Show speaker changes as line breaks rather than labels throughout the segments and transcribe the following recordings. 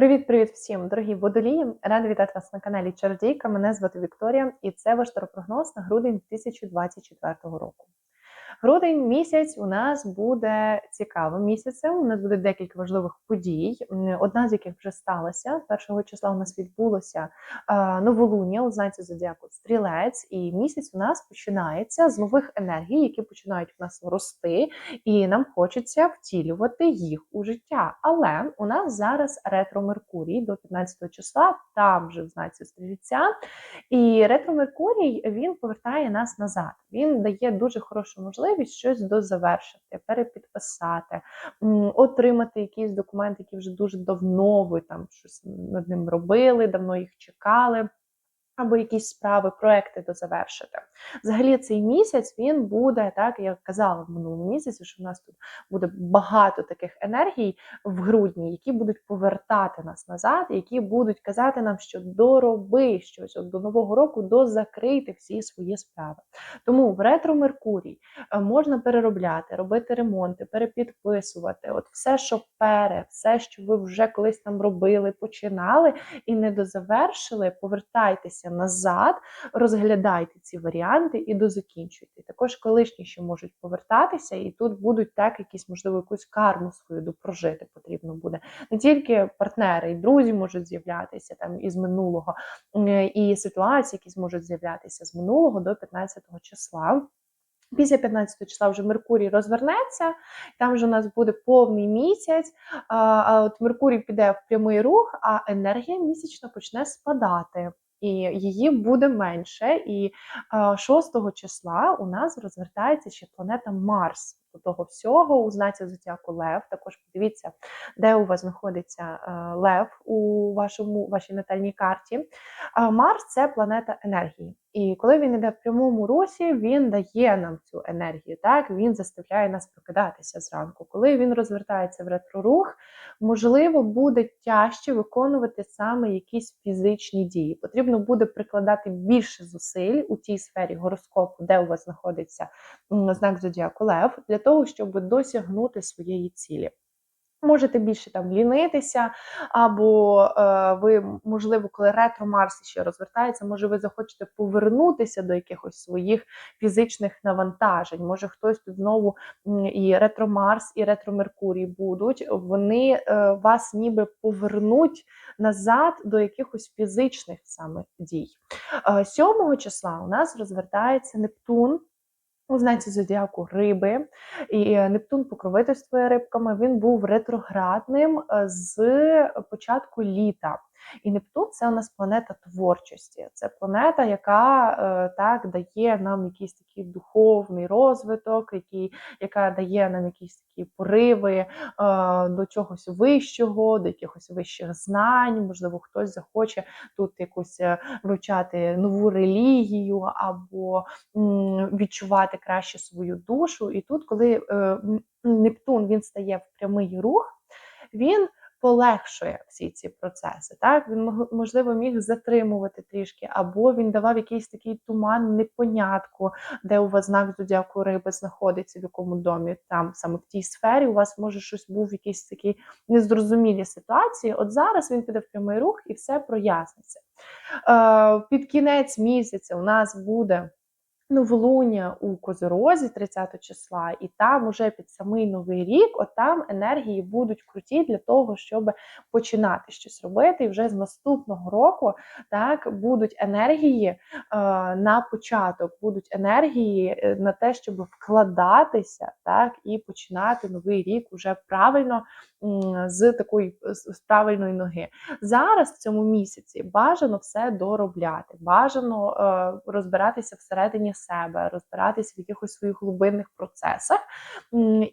Привіт-привіт всім, дорогі водолії! Рада вітати вас на каналі Чародійка. Мене звати Вікторія, і це ваш таропрогноз на грудень 2024 року. Грудень місяць у нас буде цікавим місяцем. У нас буде декілька важливих подій. Одна з яких вже сталася. Першого числа у нас відбулося новолуння у знаці зодіаку стрілець, і місяць у нас починається з нових енергій, які починають у нас рости, і нам хочеться втілювати їх у життя. Але у нас зараз ретро Меркурій до 15 числа, там вже в знаці стрільця. І ретро Меркурій він повертає нас назад. Він дає дуже хорошу можливість можливість щось дозавершити, перепідписати, отримати якийсь документ, який вже дуже давно ви там щось над ним робили, давно їх чекали або якісь справи, проекти дозавершити. Взагалі, цей місяць він буде, так як казала в минулому місяці, що в нас тут буде багато таких енергій в грудні, які будуть повертати нас назад, які будуть казати нам, що дороби щось от до нового року, дозакрити всі свої справи. Тому в ретро Меркурій е, можна переробляти, робити ремонти, перепідписувати. От все, що пере, все, що ви вже колись там робили, починали і не дозавершили, повертайтеся назад, розглядайте ці варіанти і дозакінчуйте. Також колишні ще можуть повертатися, і тут будуть так, якісь, можливо, якусь карму свою допрожити потрібно буде. Не тільки партнери, і друзі можуть з'являтися там із минулого, і ситуації, якісь можуть з'являтися з минулого до 15-го числа. Після 15 числа вже Меркурій розвернеться, там вже у нас буде повний місяць. А от Меркурій піде в прямий рух, а енергія місячна почне спадати і її буде менше. І 6 числа у нас розвертається ще планета Марс. До того всього у знаці зодіаку Лев. Також подивіться, де у вас знаходиться е, Лев у вашому вашій натальній карті. Марс це планета енергії. І коли він йде в прямому русі, він дає нам цю енергію. Так він заставляє нас прокидатися зранку. Коли він розвертається в ретрорух, можливо, буде тяжче виконувати саме якісь фізичні дії. Потрібно буде прикладати більше зусиль у тій сфері гороскопу, де у вас знаходиться знак зодіаку Лев, для того, щоб досягнути своєї цілі. Можете більше там лінитися, або е, ви, можливо, коли ретро Марс ще розвертається, може ви захочете повернутися до якихось своїх фізичних навантажень. Може хтось тут знову і ретро Марс, і ретро Меркурій будуть, вони е, вас ніби повернуть назад до якихось фізичних саме дій. Е, 7 числа у нас розвертається Нептун у знаці зодіаку риби, і е, Нептун покровительствує рибками. Він був ретроградним е, з початку літа. І Нептун це у нас планета творчості. Це планета, яка е, так дає нам якийсь такий духовний розвиток, який, яка дає нам якісь такі пориви е, до чогось вищого, до якихось вищих знань. Можливо, хтось захоче тут якусь е, вивчати нову релігію або відчувати краще свою душу. І тут, коли Нептун він стає в прямий рух, він полегшує всі ці процеси. Так Він можливо міг затримувати трішки, або він давав якийсь такий туман, непонятку, де у вас знак зодіаку риби знаходиться, в якому домі, там саме в тій сфері, у вас може щось був якийсь такий незрозумілі ситуації. От зараз він піде в прямий рух і все проясниться. Е, Під кінець місяця у нас буде новолуння у Козорозі 30 числа, і там уже під самий новий рік, от там енергії будуть круті для того, щоб починати щось робити. І вже з наступного року так будуть енергії е, на початок, будуть енергії е, на те, щоб вкладатися, так і починати новий рік уже правильно з такої з правильної ноги. Зараз в цьому місяці бажано все доробляти, бажано е, розбиратися всередині себе, розбиратися в якихось своїх глибинних процесах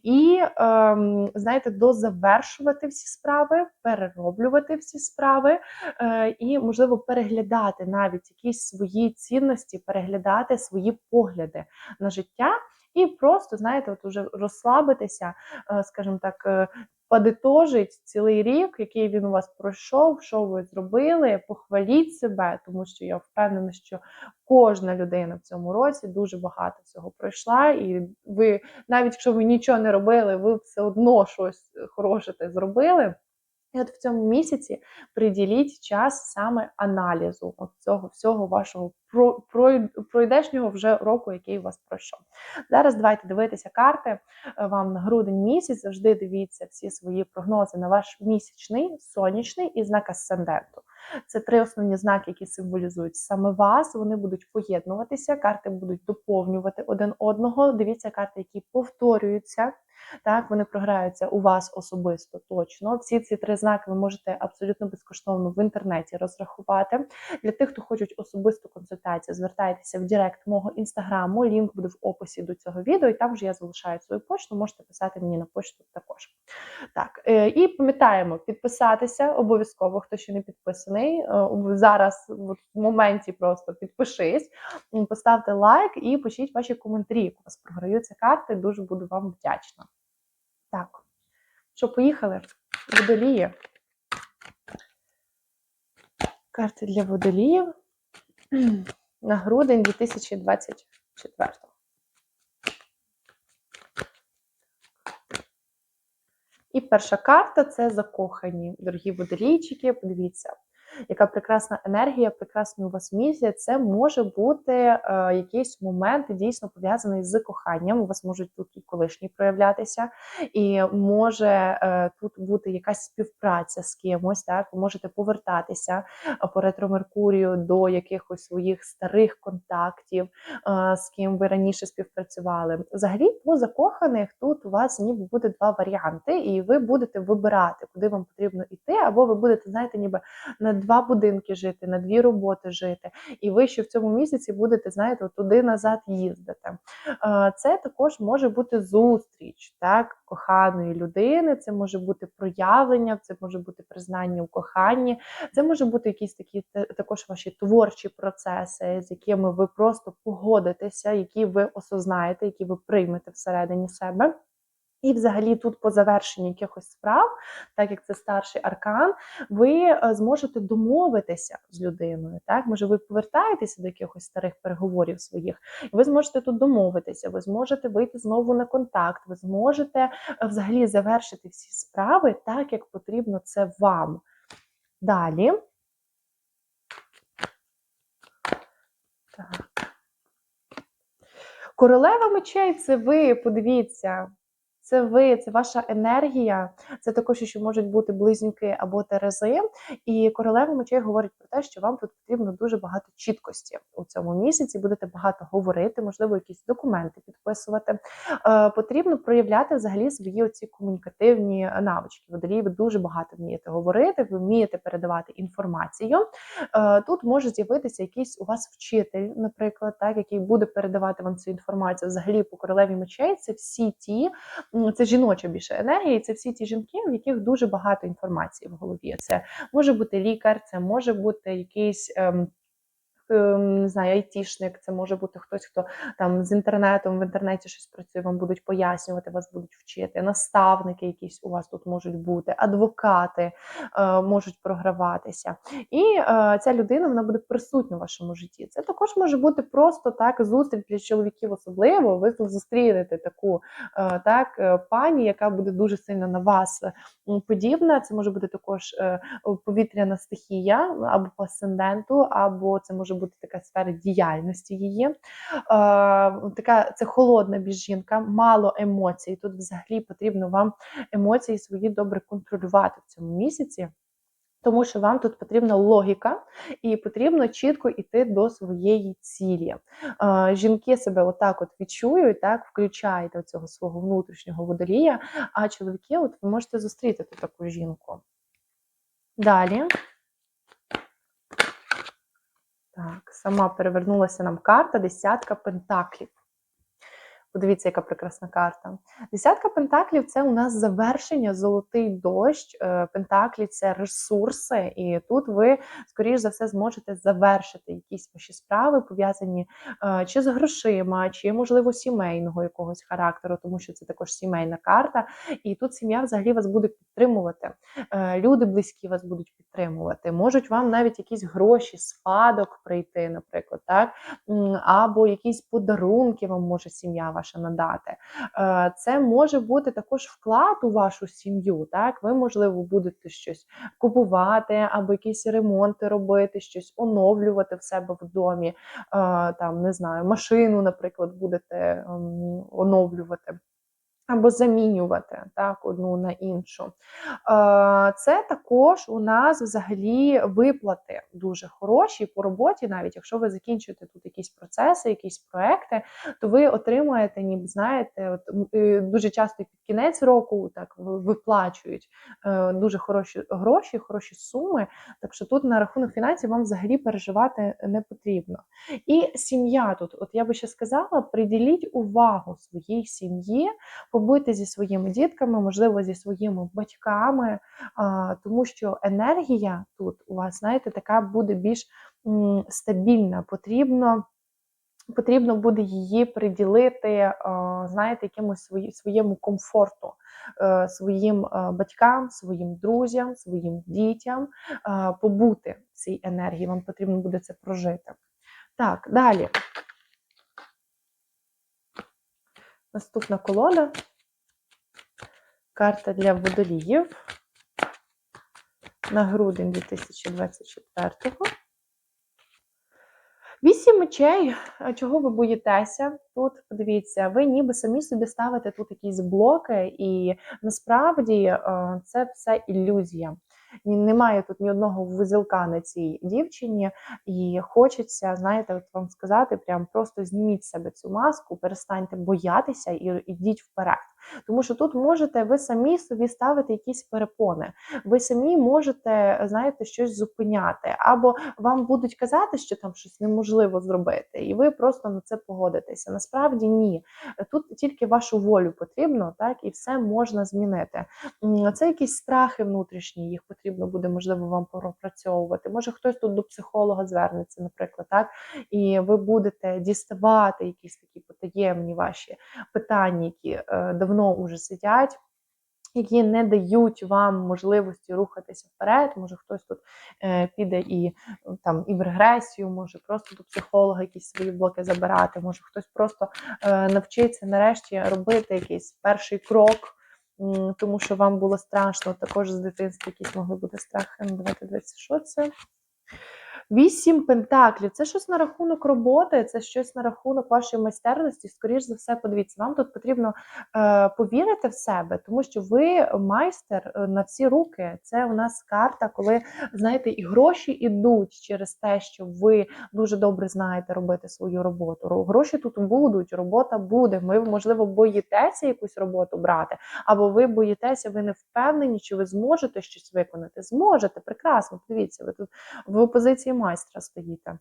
і, ем, знаєте, дозавершувати всі справи, перероблювати всі справи е, і, можливо, переглядати навіть якісь свої цінності, переглядати свої погляди на життя. І просто, знаєте, от уже розслабитися, е, скажімо так, подитожить цілий рік, який він у вас пройшов, що ви зробили, похваліть себе, тому що я впевнена, що кожна людина в цьому році дуже багато всього пройшла, і ви, навіть якщо ви нічого не робили, ви все одно щось хороше зробили. І от в цьому місяці приділіть час саме аналізу от цього всього вашого про, про, пройдешнього вже року, який у вас пройшов. Зараз давайте дивитися карти е, вам на грудень місяць. Завжди дивіться всі свої прогнози на ваш місячний, сонячний і знак асценденту. Це три основні знаки, які символізують саме вас. Вони будуть поєднуватися, карти будуть доповнювати один одного. Дивіться карти, які повторюються. Так, вони програються у вас особисто точно. Всі ці три знаки ви можете абсолютно безкоштовно в інтернеті розрахувати. Для тих, хто хочуть особисту консультацію, звертайтеся в Директ мого інстаграму. Лінк буде в описі до цього відео, і там вже я залишаю свою почту. Можете писати мені на почту також. Так, е, і пам'ятаємо підписатися обов'язково, хто ще не підписаний. Е, Зараз в моменті просто підпишись, поставте лайк і пишіть ваші коментарі. як У вас програються карти. Дуже буду вам вдячна. Так, що, поїхали? Водолії. Карти для водоліїв на грудень 2024. І перша карта це закохані, дорогі водолійчики. Подивіться, яка прекрасна енергія, прекрасний у вас місяць. Це може бути е, якийсь момент дійсно пов'язаний з коханням. У вас можуть тут і колишні проявлятися, і може е, тут бути якась співпраця з кимось. Так, ви можете повертатися е, по ретро Меркурію до якихось своїх старих контактів, з ким ви раніше співпрацювали. Взагалі, по закоханих тут у вас ніби буде два варіанти, і ви будете вибирати, куди вам потрібно йти, або ви будете, знаєте, ніби на два будинки жити, на дві роботи жити. І ви ще в цьому місяці будете, знаєте, туди назад їздити. Це також може бути зустріч так, коханої людини, це може бути проявлення, це може бути признання у коханні, це може бути якісь такі також ваші творчі процеси, з якими ви просто погодитеся, які ви осознаєте, які ви приймете всередині себе. І, взагалі, тут по завершенні якихось справ, так як це старший аркан, ви е, зможете домовитися з людиною. Так, може, ви повертаєтеся до якихось старих переговорів своїх, і ви зможете тут домовитися, ви зможете вийти знову на контакт, ви зможете е, взагалі завершити всі справи так, як потрібно це вам. Далі. Так. Королева мечей це ви, подивіться. Це ви, це ваша енергія, це також, що можуть бути близнюки або терези. І королева мечей говорить про те, що вам тут потрібно дуже багато чіткості у цьому місяці. Будете багато говорити, можливо, якісь документи підписувати. Е, потрібно проявляти взагалі свої оці комунікативні навички. Водолії ви дуже багато вмієте говорити, ви вмієте передавати інформацію. Е, тут може з'явитися якийсь у вас вчитель, наприклад, так, який буде передавати вам цю інформацію. Взагалі, по королеві мечей це всі ті. М, Це жіноча більше енергія, і це всі ті жінки, в яких дуже багато інформації в голові. Це може бути лікар, це може бути якийсь. Ем, Не знаю, айтішник, це може бути хтось, хто там з інтернетом в інтернеті щось працює, вам будуть пояснювати, вас будуть вчити. Наставники якісь у вас тут можуть бути, адвокати е, можуть програватися. І е, ця людина вона буде присутня в вашому житті. Це також може бути просто так зустріч для чоловіків, особливо. Ви зустрінете таку е, так пані, яка буде дуже сильно на вас подібна. Це може бути також повітряна стихія або по асценденту, або це може бути така сфера діяльності її. Е, така це холодна більш жінка, мало емоцій. Тут взагалі потрібно вам емоції свої добре контролювати в цьому місяці. Тому що вам тут потрібна логіка, і потрібно чітко йти до своєї цілі. Е, жінки себе отак от відчують, так включаєте цього свого внутрішнього водолія, а чоловіки, от ви можете зустріти таку жінку. Далі. Так, сама перевернулася нам карта десятка пентаклів. Подивіться, яка прекрасна карта. Десятка пентаклів це у нас завершення, золотий дощ. Е, Пентаклі це ресурси, і тут ви, скоріш за все, зможете завершити якісь ваші справи, пов'язані е, чи з грошима, чи, можливо, сімейного якогось характеру, тому що це також сімейна карта. І тут сім'я взагалі вас буде підтримувати. Е, Люди близькі вас будуть підтримувати. Можуть вам навіть якісь гроші, спадок прийти, наприклад, так? Або якісь подарунки вам може сім'я ваша ваше надати. Е, Це може бути також вклад у вашу сім'ю. Так, ви, можливо, будете щось купувати або якісь ремонти робити, щось оновлювати в себе в домі. Е, Там не знаю, машину, наприклад, будете ем, оновлювати. Або замінювати так одну на іншу. Е, Це також у нас взагалі виплати дуже хороші по роботі, навіть якщо ви закінчуєте тут якісь процеси, якісь проекти, то ви отримаєте, ніби знаєте, от е, дуже часто під кінець року так виплачують е, дуже хороші гроші, хороші суми. Так що тут на рахунок фінансів вам взагалі переживати не потрібно. І сім'я тут, от я би ще сказала, приділіть увагу своїй сім'ї побудьте зі своїми дітками, можливо, зі своїми батьками, тому що енергія тут у вас, знаєте, така буде більш стабільна. Потрібно. Потрібно буде її приділити, знаєте, якимось своєму комфорту, е, своїм е, батькам, своїм друзям, своїм дітям, е, побути цій енергії. Вам потрібно буде це прожити. Так, далі. Наступна колода. Карта для водоліїв на грудень 2024-го. Вісім мечей. Чого ви боїтеся? Тут подивіться, ви ніби самі собі ставите тут якісь блоки, і насправді е, це все ілюзія. Немає тут ні одного вузілка на цій дівчині, і хочеться, знаєте, от вам сказати, прям просто зніміть з себе цю маску, перестаньте боятися і йдіть вперед. Тому що тут можете ви самі собі ставити якісь перепони. Ви самі можете, знаєте, щось зупиняти, або вам будуть казати, що там щось неможливо зробити, і ви просто на це погодитеся. Насправді ні. Тут тільки вашу волю потрібно, так і все можна змінити. Це якісь страхи внутрішні, їх потрібно буде, можливо, вам пропрацьовувати. Може, хтось тут до психолога звернеться, наприклад, так, і ви будете діставати якісь такі потаємні ваші питання, які е, давно уже сидять. Які не дають вам можливості рухатися вперед, може хтось тут е, піде і там і в регресію, може просто до психолога якісь свої блоки забирати, може хтось просто е, навчиться нарешті робити якийсь перший крок, тому що вам було страшно. Також з дитинства якісь могли бути страхи. Давайте дивитися, що це. Вісім пентаклів. Це щось на рахунок роботи, це щось на рахунок вашої майстерності. Скоріш за все, подивіться, вам тут потрібно е, повірити в себе, тому що ви майстер е, на всі руки. Це у нас карта, коли знаєте, і гроші йдуть через те, що ви дуже добре знаєте робити свою роботу. Гроші тут будуть, робота буде. Ми, можливо, боїтеся якусь роботу брати, або ви боїтеся, ви не впевнені, чи ви зможете щось виконати. Зможете, прекрасно. Подивіться, ви тут в позиції майстра стоїте.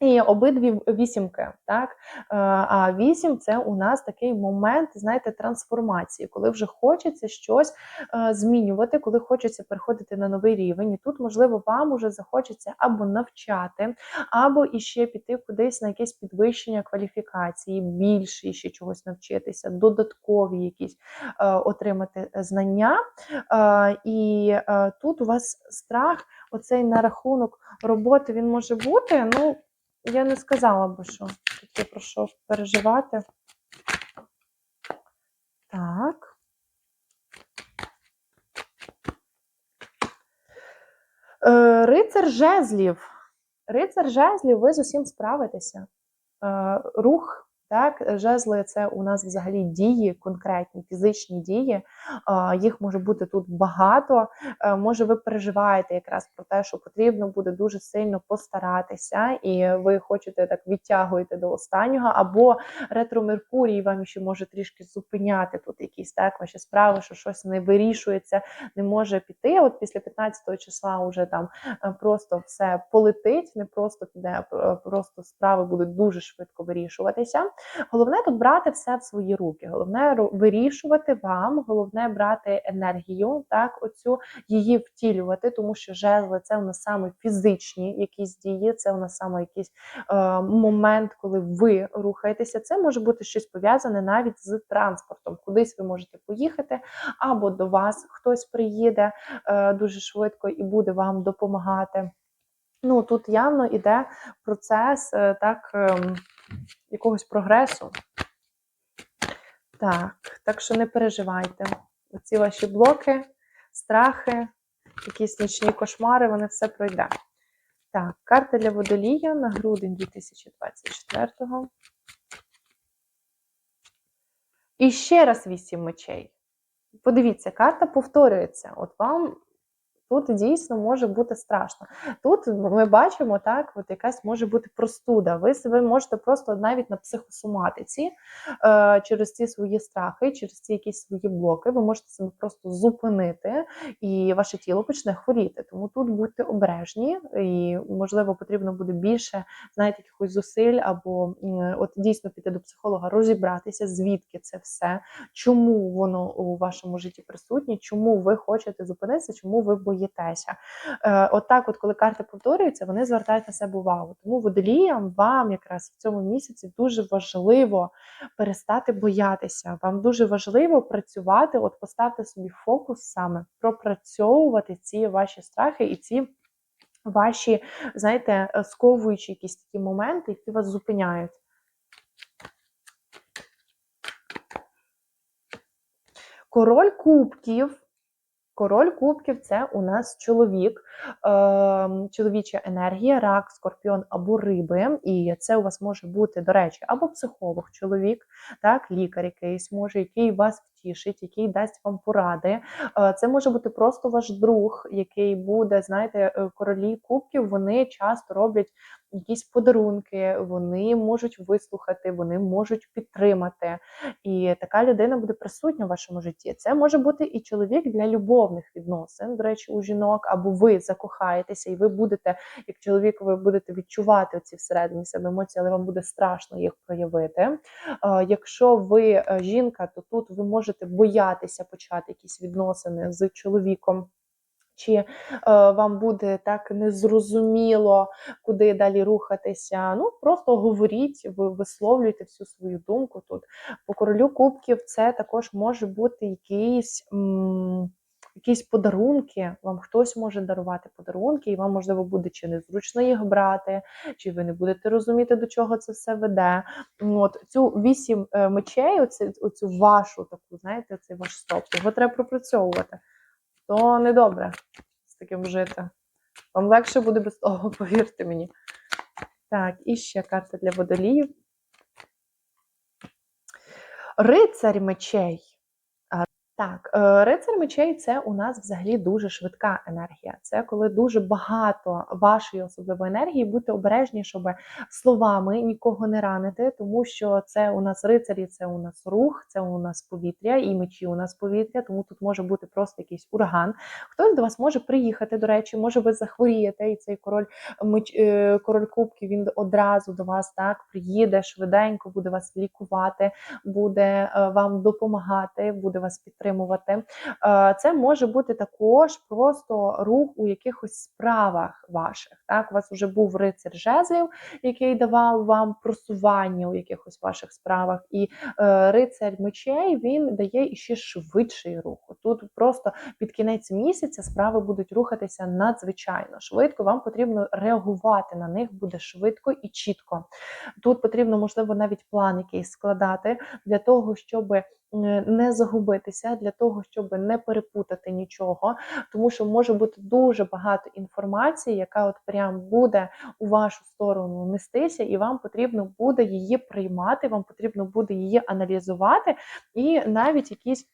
І обидві вісімки, так? Е, А вісім це у нас такий момент, знаєте, трансформації, коли вже хочеться щось е, змінювати, коли хочеться переходити на новий рівень. І тут, можливо, вам уже захочеться або навчати, або іще піти кудись на якесь підвищення кваліфікації, більше ще чогось навчитися, додаткові якісь е, отримати знання. І тут у вас страх, оцей на рахунок роботи він може бути. Ну, я не сказала би, що тут про що переживати. Так. Е, Рицар жезлів. Рицар жезлів, ви з усім справитеся. Е, Рух, так, жезли це у нас взагалі дії, конкретні фізичні дії. Е, Їх може бути тут багато. Е, Може, ви переживаєте якраз про те, що потрібно буде дуже сильно постаратися, і ви хочете так відтягуєте до останнього, або ретро Меркурій вам ще може трішки зупиняти тут якісь так ваші справи, що щось не вирішується, не може піти. От після 15 числа вже там е, просто все полетить, не просто піде, е, просто справи будуть дуже швидко вирішуватися. Головне тут брати все в свої руки. Головне вирішувати вам, головне брати енергію, так, оцю її втілювати, тому що жезли це у нас саме фізичні якісь дії, це у нас саме якийсь е, момент, коли ви рухаєтеся. Це може бути щось пов'язане навіть з транспортом. Кудись ви можете поїхати, або до вас хтось приїде е, дуже швидко і буде вам допомагати. Ну тут явно йде процес е, так ем, якогось прогресу. Так, так що не переживайте. Оці ваші блоки, страхи, якісь нічні кошмари, вони все пройде. Так, карта для водолія на грудень 2024-го. І ще раз вісім мечей. Подивіться, карта повторюється. От вам тут дійсно може бути страшно. Тут ми бачимо, так, от якась може бути простуда. Ви себе можете просто навіть на психосоматиці е, через ці свої страхи, через ці якісь свої блоки, ви можете себе просто зупинити, і ваше тіло почне хворіти. Тому тут будьте обережні, і можливо потрібно буде більше, знаєте, якихось зусиль, або от дійсно піти до психолога, розібратися, звідки це все, чому воно у вашому житті присутнє, чому ви хочете зупинитися, чому ви боїтеся. Е, от так, от коли карти повторюються, вони звертають на себе увагу. Тому водоліям вам якраз в цьому місяці дуже важливо перестати боятися. Вам дуже важливо працювати, от поставте собі фокус саме пропрацьовувати ці ваші страхи і ці. Ваші, знаєте, е, сковуючі якісь такі моменти, які вас зупиняють. Король кубків. Король кубків це у нас чоловік, е, чоловіча енергія, рак, скорпіон або риби. І це у вас може бути, до речі, або психолог, чоловік, так, лікар якийсь може, який вас втішить, який дасть вам поради. Е, Це може бути просто ваш друг, який буде, знаєте, е, королі кубків. Вони часто роблять якісь подарунки, вони можуть вислухати, вони можуть підтримати. І така людина буде присутня в вашому житті. Це може бути і чоловік для любовних відносин, до речі, у жінок, або ви закохаєтеся, і ви будете, як чоловік, ви будете відчувати ці всередині себе емоції, але вам буде страшно їх проявити. Якщо ви е, жінка, то тут ви можете боятися почати якісь відносини з чоловіком. Чи е, вам буде так незрозуміло, куди далі рухатися? Ну просто говоріть, ви висловлюйте всю свою думку тут. По королю кубків це також може бути якийсь. Якісь подарунки, вам хтось може дарувати подарунки, і вам, можливо, буде чи незручно їх брати, чи ви не будете розуміти, до чого це все веде. От цю вісім е, мечей, оцю, оцю вашу таку, знаєте, цей ваш стоп, його треба пропрацьовувати то недобре з таким жити. Вам легше буде без того, повірте мені. Так, і ще карта для водоліїв. Рицарь мечей. Так, е, рицар мечей це у нас взагалі дуже швидка енергія. Це коли дуже багато вашої особливої енергії, будьте обережні, щоб словами нікого не ранити, тому що це у нас рицарі, це у нас рух, це у нас повітря, і мечі у нас повітря, тому тут може бути просто якийсь ураган. Хтось до вас може приїхати, до речі, може ви захворієте, і цей король меч, е, король кубків він одразу до вас так приїде швиденько, буде вас лікувати, буде е, вам допомагати, буде вас підтримувати. Е, Це може бути також просто рух у якихось справах ваших. Так, у вас вже був рицар жезлів, який давав вам просування у якихось ваших справах, і е, рицар мечей він дає іще швидший рух. Тут просто під кінець місяця справи будуть рухатися надзвичайно швидко. Вам потрібно реагувати на них буде швидко і чітко. Тут потрібно, можливо, навіть план якийсь складати для того, щоб не загубитися, для того, щоб не перепутати нічого, тому що може бути дуже багато інформації, яка от прям буде у вашу сторону нестися, і вам потрібно буде її приймати, вам потрібно буде її аналізувати, і навіть якісь.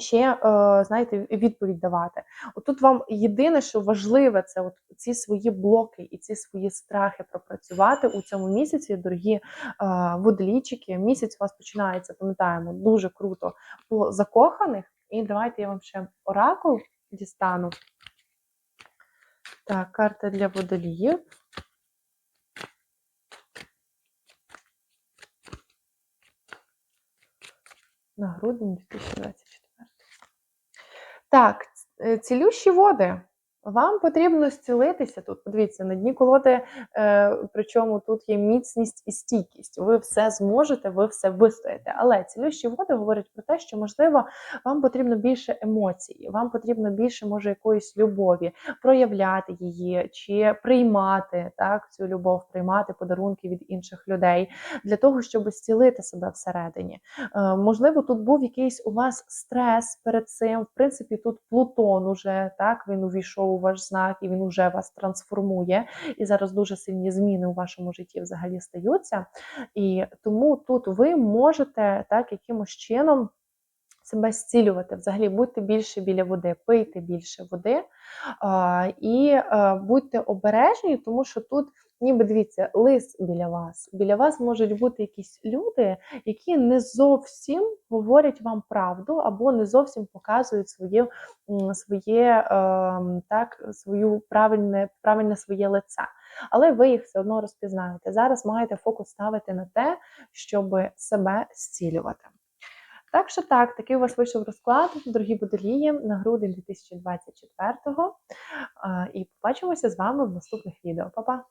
Ще, е, знаєте, відповідь давати. Отут вам єдине, що важливе, це от ці свої блоки і ці свої страхи пропрацювати у цьому місяці, дорогі е, водолійчики. Місяць у вас починається, пам'ятаємо, дуже круто по закоханих. І давайте я вам ще оракул дістану. Так, карта для водоліїв. На грудень 2024. Так, цілющі води. Вам потрібно зцілитися тут. Подивіться, на дні колоди, е, причому тут є міцність і стійкість. Ви все зможете, ви все вистоїте. Але цілющі води говорять про те, що можливо вам потрібно більше емоцій, вам потрібно більше може якоїсь любові, проявляти її чи приймати так цю любов, приймати подарунки від інших людей для того, щоб зцілити себе всередині. Е, можливо, тут був якийсь у вас стрес перед цим. В принципі, тут Плутон уже так він увійшов у ваш знак і він уже вас трансформує. І зараз дуже сильні зміни у вашому житті взагалі стаються. І тому тут ви можете так якимось чином. Себе зцілювати, взагалі будьте більше біля води, пийте більше води а, і а, будьте обережні, тому що тут, ніби дивіться, лис біля вас. Біля вас можуть бути якісь люди, які не зовсім говорять вам правду, або не зовсім показують своє, своє е, так, свою правильне, правильне своє лице. Але ви їх все одно розпізнаєте. Зараз маєте фокус ставити на те, щоб себе зцілювати. Так що так, такий у вас вийшов розклад, дорогі водолії, на грудень 2024-го. І побачимося з вами в наступних відео. Па-па!